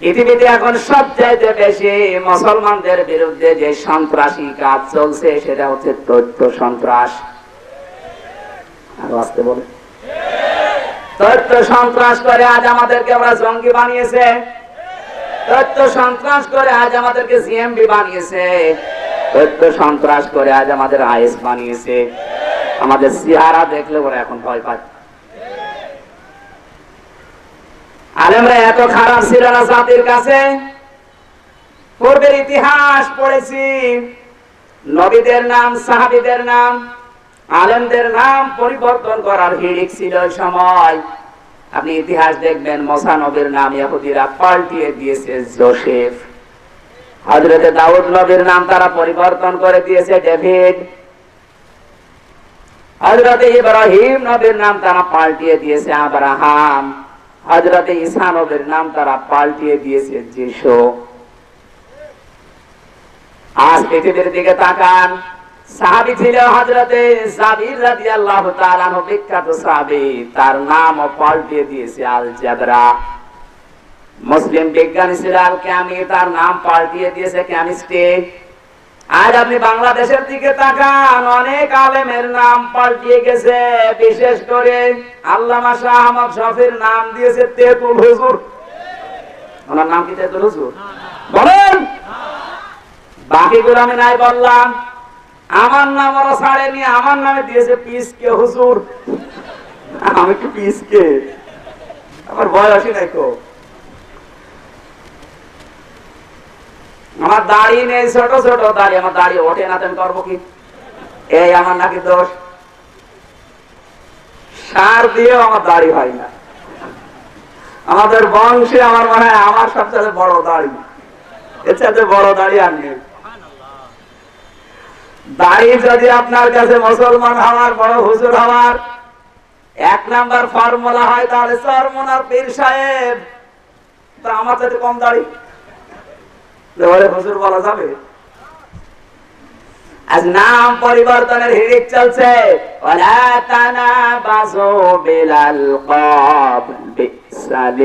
পৃথিবীতে এখন সবচাইতে বেশি মুসলমানদের বিরুদ্ধে যে সন্ত্রাসী কাজ চলছে, সেটা হচ্ছে তথ্য সন্ত্রাস। আসতে বলে তথ্য সন্ত্রাস করে আজ আমাদেরকে আমরা জঙ্গি বানিয়েছে। তথ্য সন্ত্রাস করে আজ আমাদেরকে সিএমবি বানিয়েছে। তথ্য সন্ত্রাস করে আজ আমাদের আইএস বানিয়েছে। আমাদের সিহারা দেখলে ওরা এখন ভয় পায়। আলেমরা এত খারাপ ছিল না জাতির কাছে? পূর্বের ইতিহাস পড়েছি। নবীদের নাম, সাহাবিদের নাম, আলেমদের নাম পরিবর্তন করার হিড়িক ছিল সময়। আপনি ইতিহাস দেখবেন মসানবের নাম ইহুদিরা পাল্টিয়ে দিয়েছে, জোসেফ। হজরতে দাউদ নবীর নাম তারা পরিবর্তন করে দিয়েছে, ডেভিড। হজরতে ইব্রাহিম নবীর নাম তারা পাল্টিয়ে দিয়েছে, আব্রাহাম। হজরতে ঈসা নবীর নাম তারা পাল্টিয়ে দিয়েছে যিশু আজ পৃথিবীর দিকে তাকান, সাহাবি ছিল হজরতে রাদিয়াল্লাহু তাআলা বিখ্যাত সাহাবী। তার নামও পাল্টিয়ে দিয়েছে আল জাবরা মুসলিম বিজ্ঞানী ছিল আল ক্যামি তার নাম পাল্টিয়ে দিয়েছে কেমিস্ট্রি। আজ আপনি বাংলাদেশের দিকে তাকান, অনেক আলেমের নাম পাল্টিয়ে গেছে। বিশেষ করে আল্লামা শাহ আহমদ শফির নাম দিয়েছে তেতুল হুজুর। ওনার নাম কি তেতুল হুজুর? বলেন! বাকিগুলো আমি নাই বললাম। আমার নাম ওরা ছাড়েনি, আমার নামে দিয়েছে পিসকে হুজুর। আমি একটু পিসকে? আমার বয়সই নাই কো? আমার দাড়ি নেই, ছোট ছোট দাড়ি, আমার দাড়ি ওঠে না আমি করব কি? এই আমার নাকি দোষ। সার দিয়েও আমার দাড়ি হয় না। আমাদের বংশে আমার মনে হয় আমার সবচেয়ে বড় দাড়ি। এর বড় দাড়ি আর নেই। দাড়ি যদি আপনার কাছে মুসলমান হওয়ার বড় হুজুর হওয়ার এক নাম্বার ফর্মুলা হয়, তাহলে চরমনার পীর সাহেব। তা আমার সাথে কম দাড়ি। নাম পরিবর্তনের হিড়িক চলছে। ওয়ালা তানাবাসু বিলাল কব বিসাল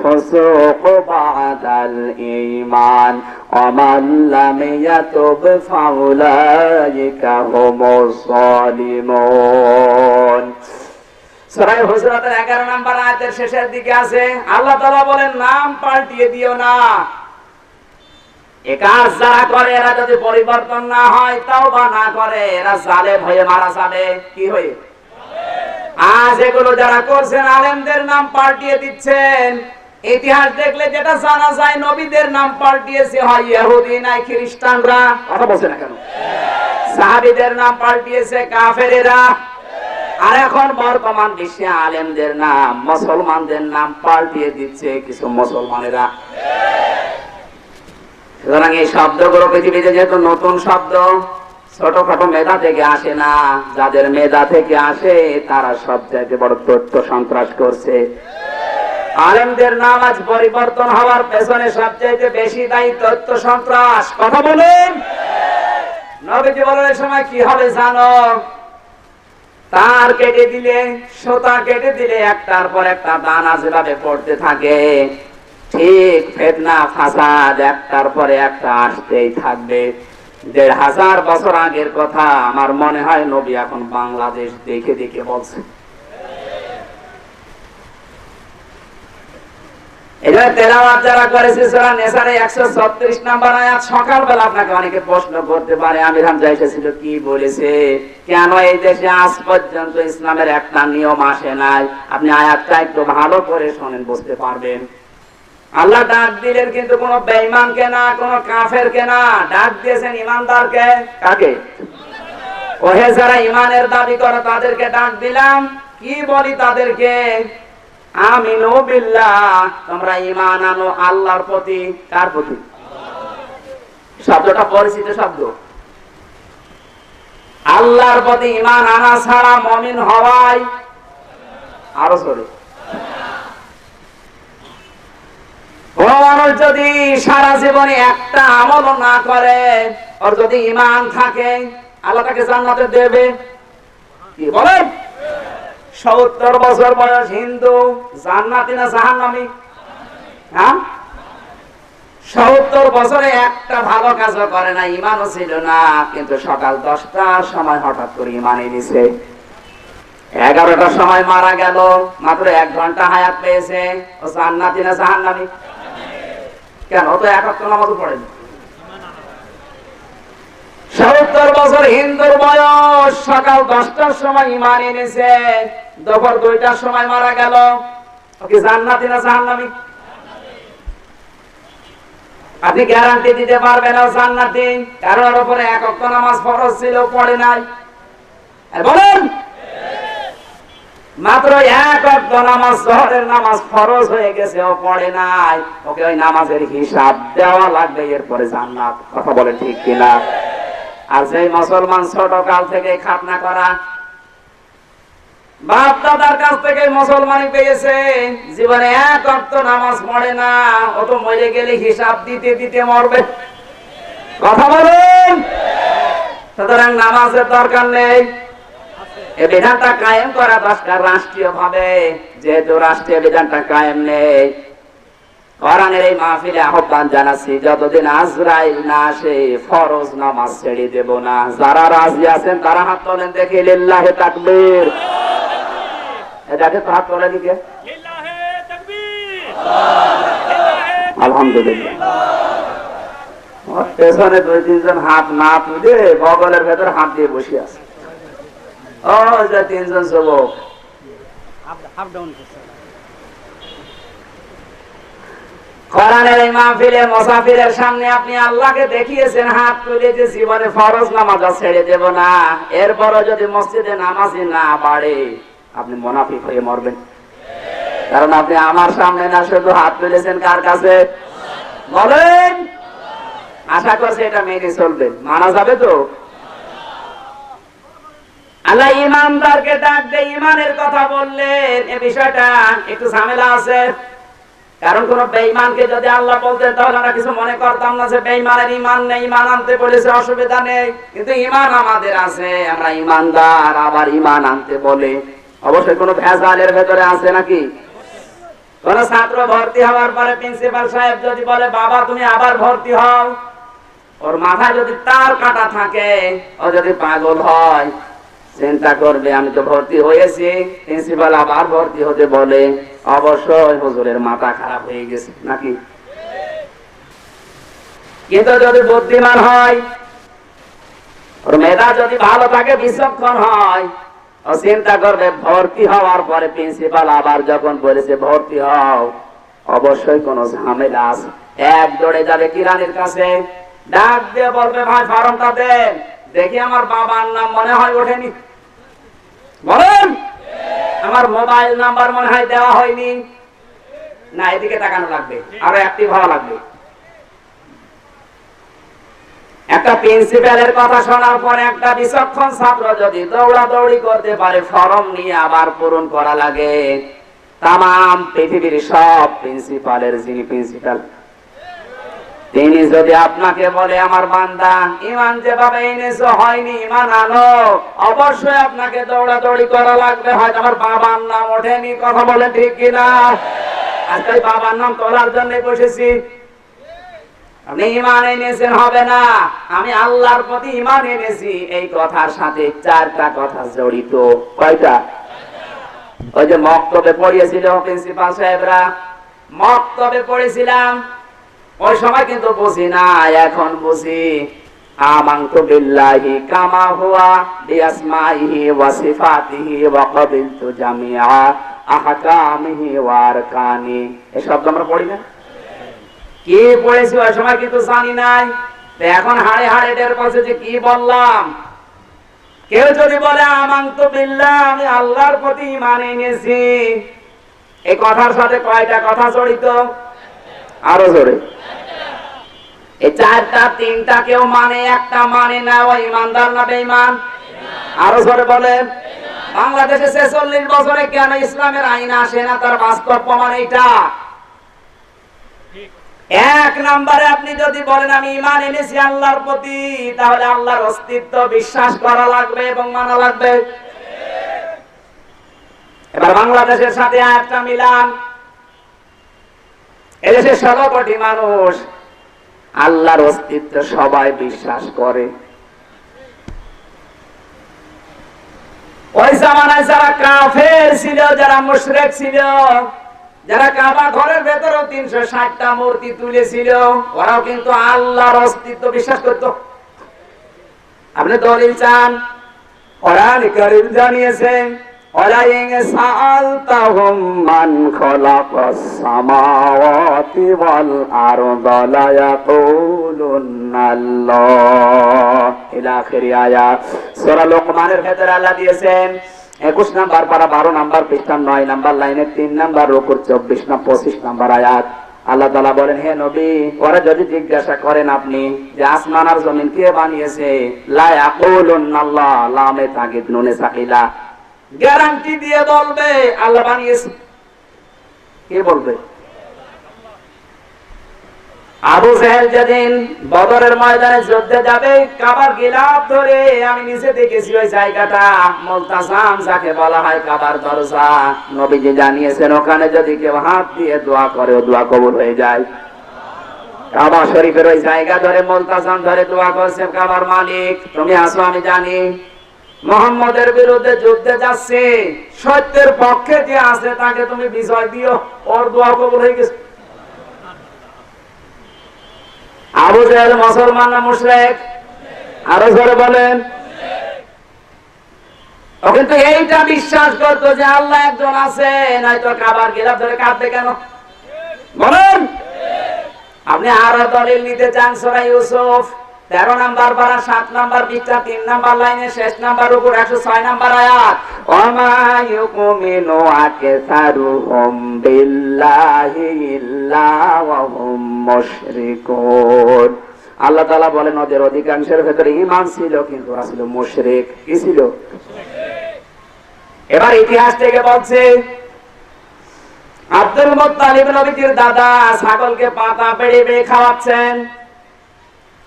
ফুসুক বাদাল ঈমান, ওমান লাম ইয়াতুব ফাউলাইকা হুমুস সালিমুন। সূরা হুজরাতের 11 নম্বর আয়াতের শেষের দিকে আছে। আল্লাহ বলেন, নাম পাল্টিয়ে দিও না। কাজ যারা করে, এরা যদি পরিবর্তন না হয় তাও বা না করে, এরা মারা যাবে। কি হয়ে? আজ এগুলো যারা করছেন, আলেমদের নাম পাল্টিয়ে দিচ্ছেন। ইতিহাস দেখলে যেটা জানা যায়, নবীদের নাম পাল্টিয়েছে, হয় ইহুদি নাই খ্রিস্টানরা। কথা বলছে না কেন? সাহাবীদের নাম পাল্টিয়েছে, কাফেরেরা। আর এখন বর্তমান বিশ্বে আলেমদের নাম, মুসলমানদের নাম পাল্টিয়ে দিচ্ছে কিছু মুসলমানেরা। সুতরাং এই শব্দগুলো পৃথিবীতে যেহেতু নতুন শব্দ, ছোটখাটো মেধা থেকে আসে না। যাদের মেধা থেকে আসে, তারা সব চাইতে বড় তথ্য সন্ত্রাস করছে। আলেমদের নাম আজ পরিবর্তন হওয়ার পেছনে সবচাইতে বেশি দায়ী তথ্য সন্ত্রাস। কথা বলেন। নবীজি এই সময় কি হবে জানো? তার কেটে দিলে, সোতা কেটে দিলে একটার পর একটা দানা যেভাবে পড়তে থাকে ঠিক ফেতনা ফাসাদ একটার পরে একটা আসতেই থাকবে। দেড় হাজার বছর আগের কথা আমার মনে হয় নবী এখন বাংলাদেশ দেখে দেখে বলছে। তেলাওয়াত যারা করেছে সূরা নেসারে 136 নাম্বার আয়াত, সকালবেলা আপনাকে অনেকে প্রশ্ন করতে পারে কি বলেছে? কেন এই দেশে আজ পর্যন্ত ইসলামের একটা নিয়ম আসে নাই? আপনি আয়াতটা একটু ভালো করে শোনেন, বুঝতে পারবেন। আল্লাহ ডাক দিলেন কিন্তু কোন বেঈমানকে না, কোন কাফেরকে না। ডাক দিয়েছেন ইমানদারকে। কাকে? ওহে যারা ইমানের দাবি করে, তাদেরকে ডাক দিলাম। কি বলি তাদেরকে? আমিনু বিল্লাহ তোমরা ইমান আনো আল্লাহর প্রতি। কার প্রতি? শব্দটা পরিচিত শব্দ। আল্লাহর প্রতি ইমান আনা ছাড়া মমিন হওয়াই আরও সরে মানুষ যদি সারা জীবনে একটা আমল না করে ওর যদি ইমান থাকে, আল্লাহ তাকে জান্নাতে দেবে। কি বলেন? সত্তর বছর বয়স হিন্দু, জান্নাতি না জাহান্নামি? হ্যাঁ? সত্তর বছরে একটা ভালো কাজও করে না ইমানও ছিল না, কিন্তু সকাল দশটার সময় হঠাৎ করে ইমান এনেছে এগারোটার সময় মারা গেল, মাত্র এক ঘণ্টা হায়াত পেয়েছে, ও জান্নাতি না জাহান্নামি? কেন? তো একাত্তর সত্তর বছর হিন্দুর বয়স, সকাল দশটার সময় ইমান এনেছে, দুপুর দুইটার সময় মারা গেল। ও কি জান্নাতি না আপনি গ্যারান্টি দিতে পারবেন না জান্নাতি। কারোর উপরে এক নামাজ ফরজ ছিল, পড়ে নাই। বলেন মাত্র এক অক্ষ নামাজ, জহরের নামাজ ফরজ হয়ে গেছে, ও পড়ে নাই। ওকে ওই নামাজের হিসাব দেওয়া লাগবে, এরপরে জান্নাত। কথা বলে ঠিক কিনা? আর সেই মুসলমান ছোট কাল থেকে খাতনা করা, বাপ দাদার কাছ থেকে মুসলমানি পেয়েছে, জীবনে এক অক্ত নামাজ পড়ে না, ও তো মরে গেলে হিসাব দিতে দিতে মরবে। কথা বলুন? সুতরাং নামাজের দরকার নেই। বিধানটা কায়েম করা দরকার রাষ্ট্রীয় ভাবে যেহেতু রাষ্ট্রীয় বিধানটা কায়েম নেই। এই মাহফিলে আহ্বান জানাচ্ছি, যতদিন আজরাইল না আসে, ফরজ নামাজ ছেড়ে দেব না। যারা রাজি আছেন, তারা হাত তোলেন লিল্লাহে তাকবীর। এটাকে তো হাত আলহামদুলিল্লাহ। পেছনে দুই তিনজন হাত না তুলে বগলের ভেতর হাত দিয়ে বসে আছে। তিনজন কোরআনের এই মাহফিলে সামনে আপনি আল্লাহকে দেখিয়েছেন, হাত জীবনে ফরজ নামাজ ছেড়ে দেব না। এরপরও যদি মসজিদে নামাজি না বাড়ে, আপনি মোনাফিক হয়ে মরবেন। কারণ আপনি আমার সামনে না, শুধু হাত তুলেছেন কার কাছে? বলেন! আশা করছি এটা মেনে চলবে। মানা যাবে তো? আল্লাহ ইমানদারকে ডাক দিয়ে ইমানের কথা বললেন। এ বিষয়টা একটু ঝামেলা আছে। কারণ কোন বেঈমানকে যদি আল্লাহ বলতে তাহলে আমরা কিছু মনে করতাম না যে বেঈমানের ইমান নেই ইমান আনতে বলেছে, অসুবিধা নেই। কিন্তু ইমান আমাদের আছে, আমরা ইমানদার আবার ইমান আনতে বলে। অবশ্যই কোনো ভেজালের ভেতরে আছে নাকি? কোন ছাত্র ভর্তি হওয়ার পরে প্রিন্সিপাল সাহেব যদি বলে, বাবা, তুমি আবার ভর্তি হও। ওর মাথায় যদি তার কাটা থাকে, ও যদি পাগল হয় চিন্তা করবে আমি তো ভর্তি হয়েছি। প্রিন্সিপাল আবার ভর্তি হতে বলে, অবশ্যই হুজুরের মাথা খারাপ হয়ে গেছে, নাকি? কিন্তু যদি বুদ্ধিমান হয়, ওর মেধা যদি ভালো থাকে, বিচক্ষণ হয়, ও চিন্তা করবে ভর্তি হওয়ার পরে প্রিন্সিপাল আবার যখন বলেছে ভর্তি হও, অবশ্যই কোন ঝামেলা আছে। এক দৌড়ে যাবে কিরানির কাছে, ডাক দিয়ে বলবে, ভাই, ফর্মটা দেন। দেখি আমার বাবার নাম মনে হয় ওঠেনি। বলেন? আমার মোবাইল নাম্বার মনে হয় দেওয়া হয়নি। না, এদিকে তাকানো লাগবে। আরও অ্যাক্টিভ হওয়া লাগবে। একটা প্রিন্সিপালের কথা শোনার পরে একটা বিচক্ষণ ছাত্র যদি দৌড়াদৌড়ি করতে পারে, ফর্ম নিয়ে আবার পূরণ করা লাগে। তাম পৃথিবীর সব প্রিন্সিপালের যিনি প্রিন্সিপাল তিনি যদি আপনাকে বলে, আমার বান্দা ইমান যেভাবে এনেছো, হয়নি ইমান আনো। অবশ্যই আপনাকে দৌড়াদৌড়ি করা লাগবে। হয়তো আমার বাবার নাম ওঠেনি, কথা বলে ঠিক কিনা? আজকে ওই বাবার নাম তোলার জন্য বসেছি। ইমান এনেছেন, হবে না। আমি আল্লাহর প্রতি ইমান এনেছি। এই কথার সাথে চারটা কথা জড়িত। ওই যে মক্তবে পড়েছিলাম। ওই সময় কিন্তু বুঝি না, এখন বুঝি। কি পড়েছি ওই সময় কিন্তু জানি নাই। এখন যে কি বললাম। কেউ যদি বলে, আমানতু বিল্লাহ, আমি আল্লাহর প্রতি ঈমান এনেছি। এই কথার সাথে কয়টা কথা জড়িত? আরও জোরে। এই চারটা তিনটা কেউ মানে একটা মানে না ওই ইমানদার না বেঈমান? আরও জোরে বলে বাংলাদেশে ছেচল্লিশ বছরে কেন ইসলামের আইন আসে না? তার বাস্তব প্রমাণ এইটা। এক নম্বরে আপনি যদি বলেন আমি ইমান এনেছি আল্লাহর প্রতি তাহলে আল্লাহর অস্তিত্ব বিশ্বাস করা লাগবে এবং মানা লাগবে। এবার বাংলাদেশের সাথে একটা মিলান। এদেশে ষোলো মানুষ, আল্লাহর অস্তিত্ব সবাই বিশ্বাস করে। যারা কাফের ঘরের ভেতরেও তিনশো ষাটটা মূর্তি তুলেছিল, ওরাও কিন্তু আল্লাহর অস্তিত্ব বিশ্বাস করত। আপনি দলিল চান? কারীম জানিয়েছেন লা আল্লাহ একুশ নাম্বার পারা, বারো নাম্বার পৃষ্ঠা নয় নাম্বার লাইনের তিন নাম্বার রুকুর চব্বিশ না পঁচিশ নাম্বার আয়াত। আল্লাহ তালা বলেন, হে নবী, ওরা যদি জিজ্ঞাসা করেন আপনি যে আসমান আর জমিন কে বানিয়েছে? লায়াকুলুন্নাল্লাহ লামে তাগিদ, নুনে সাকিলা। গ্যারান্টি দিয়ে বলবে, আল্লাহ বানিয়েছে। কে বলবে? আবু জাহেল যেদিন বদরের ময়দানে যুদ্ধে যাবে, কাবার গিলাপ ধরে আমি নিচে দেখেছি ওই জায়গাটা, মুলতাসাম যাকে বলা হয় কাবার দরজা। নবীজি জানিয়েছেন, ওখানে যদি কেউ হাত দিয়ে দোয়া করে, ও দোয়া কবুল হয়ে যায়। কাবা শরীফের ওই জায়গা ধরে মুলতাসাম ধরে দোয়া করছে কাবার মালিক। তুমি আসো, আমি জানি। মোহাম্মদের বিরুদ্ধে যুদ্ধে যাচ্ছে। সত্যের পক্ষে যে আছে, তাকে তুমি বিজয় দিও। ওর দোয়া কবুল হয়ে গেছে। আবু জাহেল মুসলমান না মুশরিক? আরও জোরে বলেন। কিন্তু এইটা বিশ্বাস করতো যে আল্লাহ একজন আছে, নয়তো কাবার গিলাপ ধরে কাঁদবে কেন? বলেন। আপনি আরও দলিল নিতে চান সোরা ইউসুফ? তেরো নাম্বার সাত নাম্বার তিন নাম্বার লাইনে, শেষ নাম্বার উপর একশো ছয় নাম্বার আয়াত। আল্লাহ বলেন, ওদের অধিকাংশের ভেতরে ঈমান ছিল, কিন্তু ওরা মুশরিক। কি ছিল? এবার ইতিহাস থেকে বলছে, আব্দুল মুত্তালিব নবীজির দাদা ছাগলকে পাতা পেড়ে পেড়ে খাওয়াচ্ছেন।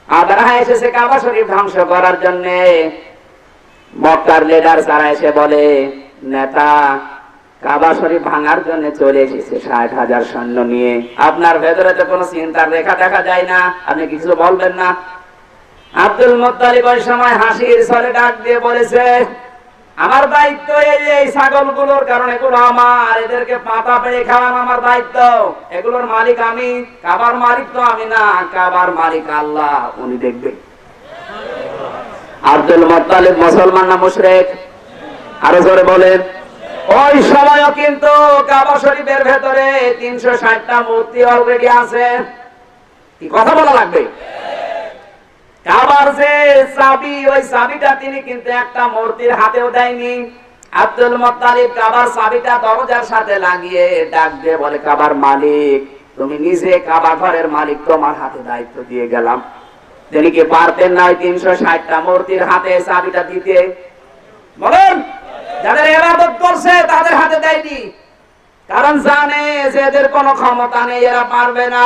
আদারা এসেছে কাবা শরীফ ধ্বংস করার জন্য। মক্কার লিডার যারা এসে বলে, নেতা, কাবা শরীফ ভাঙার জন্য চলে এসেছে ষাট হাজার সৈন্য নিয়ে। আপনার ভেতরে তো কোনো চিন্তার রেখা দেখা যায় না, আপনি কিছু বলবেন না? আব্দুল মোত্তালিব ওই সময় হাসির সরে ডাক দিয়ে বলেছে আমার দায়িত্ব এই এই ছাগলগুলোর কারণ এগুলো আমার, এদেরকে পাতা পেড়ে খাওয়ানো আমার দায়িত্ব। এগুলোর মালিক আমি, কাবার মালিক তো আমি না, কাবার মালিক আল্লাহ, উনি দেখবে। আব্দুল মোত্তালিব মুসলমান না মুশরিক? আরও জোরে বলেন। ওই সময়ও কিন্তু কাবা শরীফের ভেতরে তিনশো ষাটটা মূর্তি অলরেডি আছে। কি কথা বলা লাগবে? কাবার যে চাবি ওই চাবিটা তিনি কিন্তু একটা মূর্তির হাতেও দেয়নি। আব্দুল মোত্তালিব কাবার চাবিটা দরজার সাথে লাগিয়ে ডাক দিয়ে বলে, কাবার মালিক, তুমি নিজে কাবা ঘরের মালিক, তোমার হাতে দায়িত্ব দিয়ে গেলাম। তিনি কি পারতেন না তিনশো ষাটটা মূর্তির হাতে চাবিটা দিতে? বলেন, যাদের এরাদত করছে, তাদের হাতে দেয়নি। কারণ জানে যে এদের কোনো ক্ষমতা নেই, এরা পারবে না।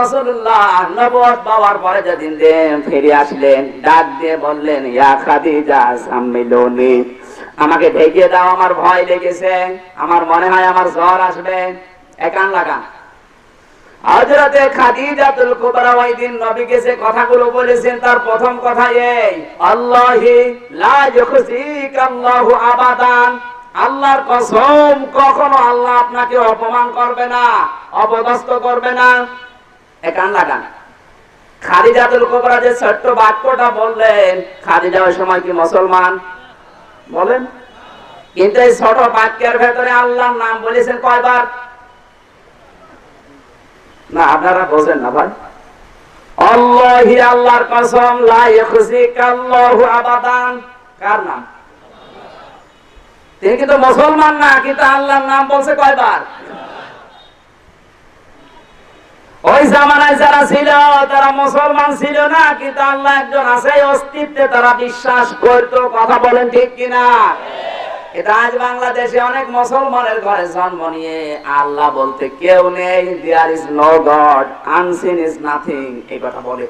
রাসূলুল্লাহ নবুয়ত পাওয়ার পরে যেদিন ফিরে আসলেন, ডাক দিয়ে বললেন, ইয়া খাদিজা আমাকে ঢেকে দাও, আমার ভয় লেগেছে। আমার মনে হয় আমার জ্বর আসবে। একান লাগা হযরতে খাদিজাতুল কুবরা ওই দিন নবীকে যে কথাগুলো বলেছেন, তার প্রথম কথা এই, আল্লাহি লা ইউখজিক আল্লাহু আবাদান। আল্লাহর কসম, কখনো আল্লাহ আপনাকে অপমান করবে না, অপদস্থ করবে না। এ কান লাগান। কুবরা যে ছোট্ট বাক্যটা বললেন ওই সময় কি মুসলমান? বলেন। কিন্তু এই ছোট বাক্যের ভেতরে আল্লাহর নাম বলেছেন কয়বার? না, আপনারা বোঝেন না ভাই। আল্লাহি, আল্লাহর কসম, লা ইখজিক আল্লাহু আবাদান। কার নাম? তিনি কিন্তু মুসলমান না কিন্তু আল্লাহর নাম বলছে কয়বার? ওই জামানায় যারা ছিল, তারা মুসলমান ছিল না কিন্তু আল্লাহ একজন আছে অস্তিত্বে তারা বিশ্বাস করতো, কথা বলেন ঠিক কিনা? এটা আজ বাংলাদেশে অনেক মুসলমানের ঘরে জন্ম নিয়ে আল্লাহ বলতে কেউ নেই there is no god unseen is nothing এই কথা বলে।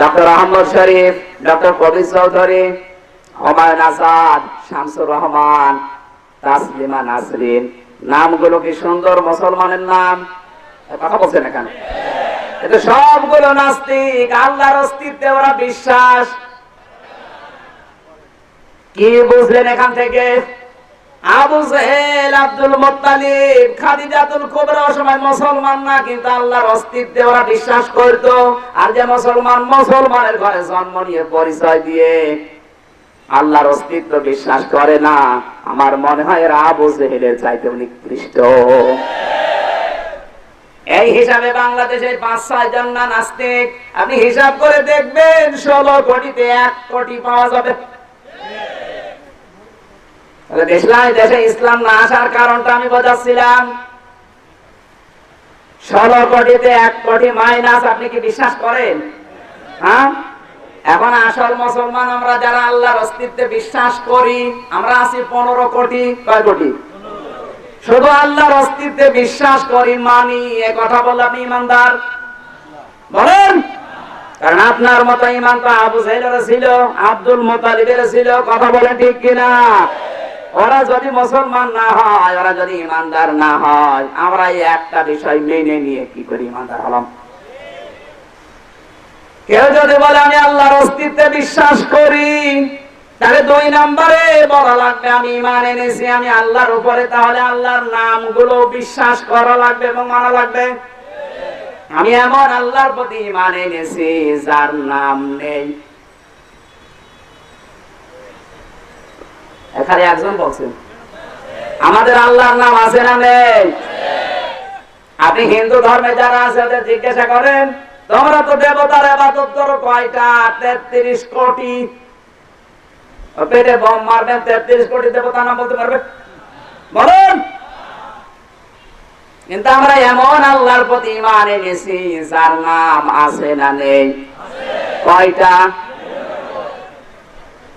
Doctor Ahmad Sharif, doctor Kabir Chowdhury Humayun Azad, Shamsur Rahman, Taslima Nasrin. নামগুলো কি সুন্দর মুসলমানের নাম? কথা বলছেন এখানে। এটা সবগুলো নাস্তিক, আল্লাহর অস্তিত্বে ওরা বিশ্বাস। কি বুঝলেন এখান থেকে? আবু জেহেল, আব্দুল মোত্তালিব, খাদিজাতুল কুবরা সময় মুসলমান না, কিন্তু আল্লাহর অস্তিত্বে ওরা বিশ্বাস করত। আর যে মুসলমান মুসলমানের ঘরে জন্ম নিয়ে পরিচয় দিয়ে আল্লাহর অস্তিত্ব বিশ্বাস করে না। আমার মনে হয় এরা আবু জেহেলের চাইতে নিকৃষ্ট। এই হিসাবে বাংলাদেশে পাঁচ ছয় জন না নাস্তিক, আপনি হিসাব করে দেখবেন ষোলো কোটিতে এক কোটি পাওয়া যাবে। ইসলাম দেশে ইসলাম না আসার কারণটা আমি বোঝাচ্ছিলাম। ষোলো কোটিতে এক কোটি মাইনাস, আপনি কি বিশ্বাস করেন? হ্যাঁ? এখন আসল মুসলমান আমরা যারা আল্লাহর অস্তিত্বে বিশ্বাস করি, আমরা আছি পনেরো কোটি। কয় কোটি? শুধু আল্লাহর অস্তিত্বে বিশ্বাস করি, মানি। এ কথা বললে আপনি ইমানদার? বলেন। কারণ আপনার মতো ইমান তো আবু সাইলের ছিল, আব্দুল মোতালিবের ছিল, কথা বলেন ঠিক কিনা? ওরা যদি মুসলমান না হয়, ওরা যদি ইমানদার না হয়, আমরা এই একটা বিষয় মেনে নিয়ে কি করি, ইমানদার হলাম। কেউ যদি বলে, আমি আল্লাহর অস্তিত্বে বিশ্বাস করি, তাহলে দুই নম্বরে বলা লাগবে, আমি ইমান এনেছি, আমি আল্লাহর উপরে। তাহলে আল্লাহর নামগুলো বিশ্বাস করা লাগবে এবং মানা লাগবে? আমি এমন আল্লাহর প্রতি ইমান এনেছি, যার নাম নেই। এখানে একজন বলছেন, আমাদের আল্লাহর নাম আছে না নেই? আপনি হিন্দু ধর্মে যারা আছে জিজ্ঞাসা করেন তোমরা তো দেবতার এবাদত করো কয়টা? তেত্রিশ কোটি। পেটে বম মারবেন, তেত্রিশ কোটি দেবতা নাম বলতে পারবে? বলুন। কিন্তু আমরা এমন আল্লাহর প্রতি ইমান এনেছি, যার নাম আছে না নেই। কয়টা?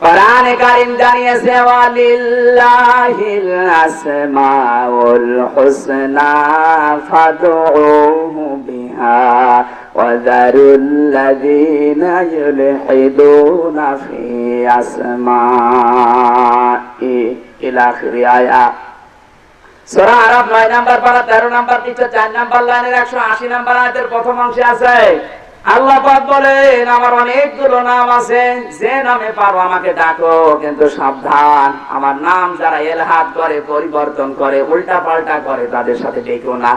কোরআনে কারীম জানিয়েছে, ওয়ালিল্লাহিল আসমাউল হুসনা ফাদউহু বিহা। ওয়াযারুল লাযীনা ইউলহিদুনা ফি আসমাই ইলা আখিরি আয়াত সূরা আরাফ 9 নাম্বার পারা 13 নাম্বার পৃষ্ঠা 4 নাম্বার লাইনের 180 নাম্বার আয়াতের প্রথম অংশে আছে। আল্লাহ পাক বলেন, আমার অনেকগুলো নাম আছে, যে নামে পারো আমাকে ডাকো, কিন্তু সাবধান, আমার নাম যারা এলহাদ করে, পরিবর্তন করে উল্টা পাল্টা করে, তাদের সাথে ডেকো না।